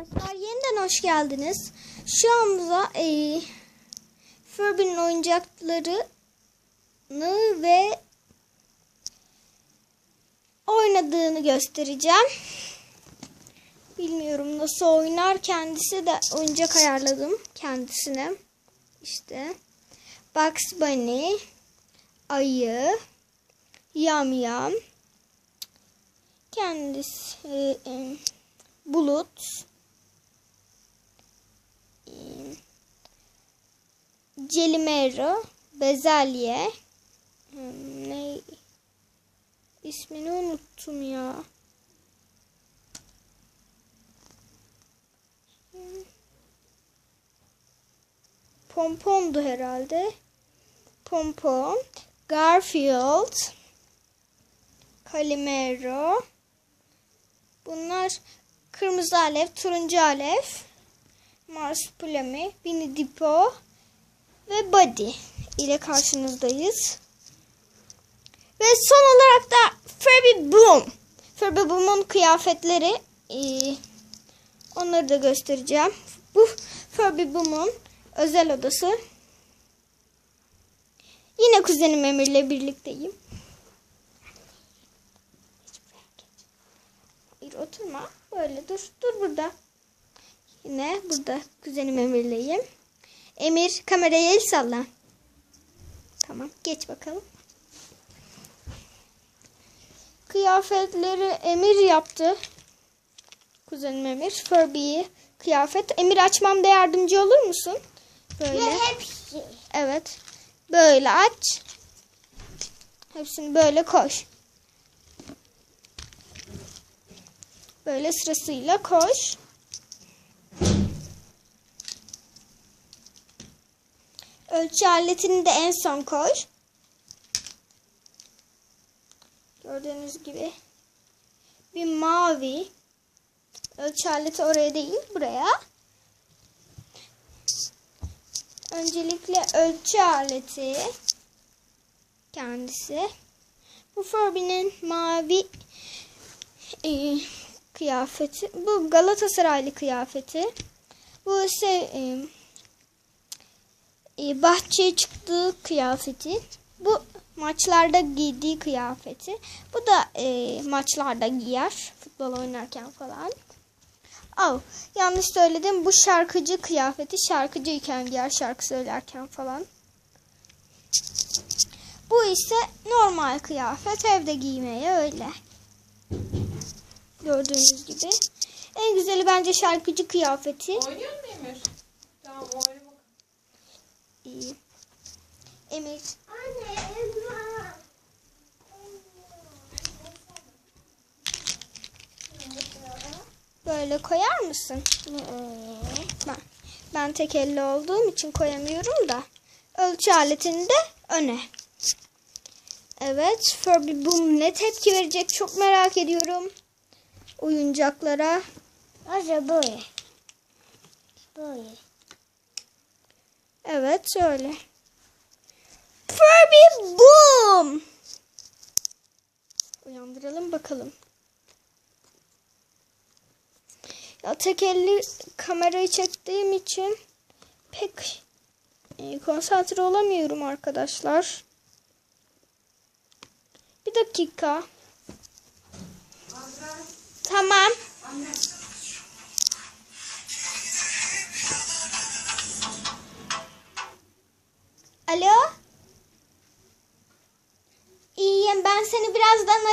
Arkadaşlar yeniden hoş geldiniz. Şu anda e, Furby'nin oyuncaklarını ve oynadığını göstereceğim. Bilmiyorum nasıl oynar kendisi de oyuncak ayarladım kendisine. İşte Bugs Bunny, ayı, yam yam, kendisi e, bulut, e, Celimero, bezelye, hmm, ne ismini unuttum ya. Pompondu herhalde. Pompon, Garfield, Calimero. Bunlar kırmızı alev, turuncu alev, Marsupilami, Winnie the Pooh ve Buddy ile karşınızdayız. Ve son olarak da Furby Boom. Furby Boom'un kıyafetleri ee, onları da göstereceğim. Bu Furby Boom'un özel odası. Yine kuzenim Emir'le birlikteyim. Hayır oturma. Böyle dur. Dur burada. Yine burada kuzenim Emir'leyim. Emir kameraya el salla. Tamam geç bakalım. Kıyafetleri Emir yaptı. Kuzenim Emir. Furby'yi kıyafet. Emir açmamda yardımcı olur musun? Böyle. Ve hepsi. Evet. Böyle aç. Hepsini böyle koy. Böyle sırasıyla koş. Ölçü aletini de en son koy. Gördüğünüz gibi bir mavi ölçü aleti oraya değil buraya. Öncelikle ölçü aleti kendisi. Bu Furby'nin mavi e, kıyafeti. Bu Galatasaraylı kıyafeti. Bu ise e, e, bahçeye çıktığı kıyafeti. Bu maçlarda giydiği kıyafeti. Bu da e, maçlarda giyer. Futbol oynarken falan. Oh, yanlış söyledim. Bu şarkıcı kıyafeti şarkıcıyken giyer şarkı söylerken falan. Bu ise normal kıyafet evde giymeye öyle. Gördüğünüz gibi. En güzeli bence şarkıcı kıyafeti. Oynuyor mu? Tamam oyna İyi. Emir Anne Emma. böyle koyar mısın? Ben, ben tek elle olduğum için koyamıyorum da. Ölçü aletini de öne. Evet. Furby Boom ne tepki verecek çok merak ediyorum. Oyuncaklara. Acaba böyle. Böyle. Evet öyle. Furby Boom. Uyandıralım bakalım. Ya tek elli kamerayı çektiğim için pek e, konsantre olamıyorum arkadaşlar. Bir dakika. Tamam. Alo?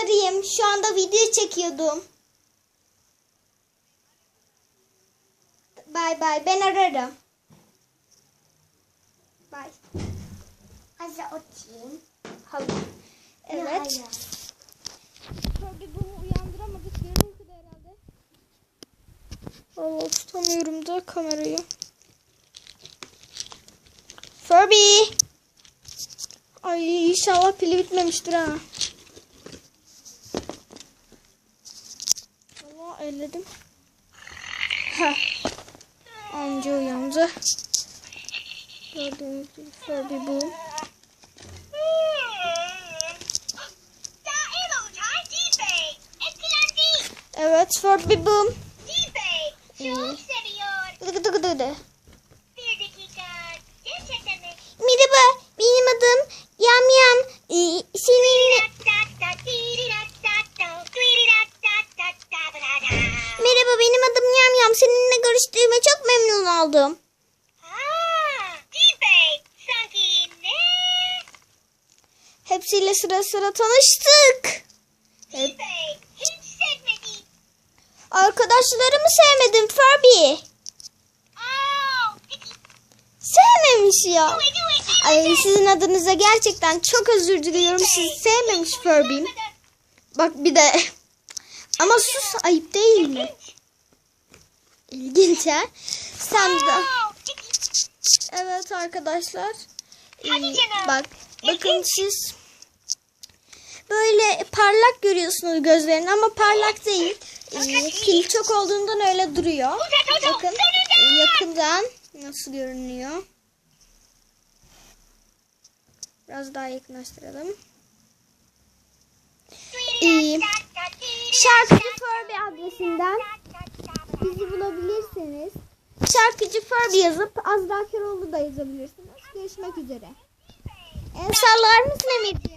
Arayayım. Şu anda video çekiyordum. Bay bay ben ararım. Bay. Hadi oturayım. Hadi. Evet. Tabii bunu uyandıramadık. Yarın uykuda herhalde. Allah tutamıyorum da kamerayı. Furby. Ay inşallah pili bitmemiştir ha. Heh. Anca uyandı. Gördüğünüz gibi Furby bu. Evet Furby Boom. Gıdı gıdı gıdı Seninle görüştüğüme çok memnun oldum. Hepsiyle sıra sıra tanıştık. Hep arkadaşlarımı sevmedim Furby. Sevmemiş ya. Ay, sizin adınıza gerçekten çok özür diliyorum. Sizi sevmemiş Furby'm. Bak bir de... Ama sus ayıp değil mi? İlginç ha? Sen de... Evet arkadaşlar. Hadi canım. bak bakın siz böyle parlak görüyorsunuz gözlerini ama parlak değil. Pil çok olduğundan öyle duruyor. Bakın yakından nasıl görünüyor. Biraz daha yakınlaştıralım. Ee, şarkıcı Furby adresinden bulabilirsiniz. Şarkıcı Furby yazıp Azra Köroğlu da yazabilirsiniz. Görüşmek üzere. El sallar mısın Emirciğim?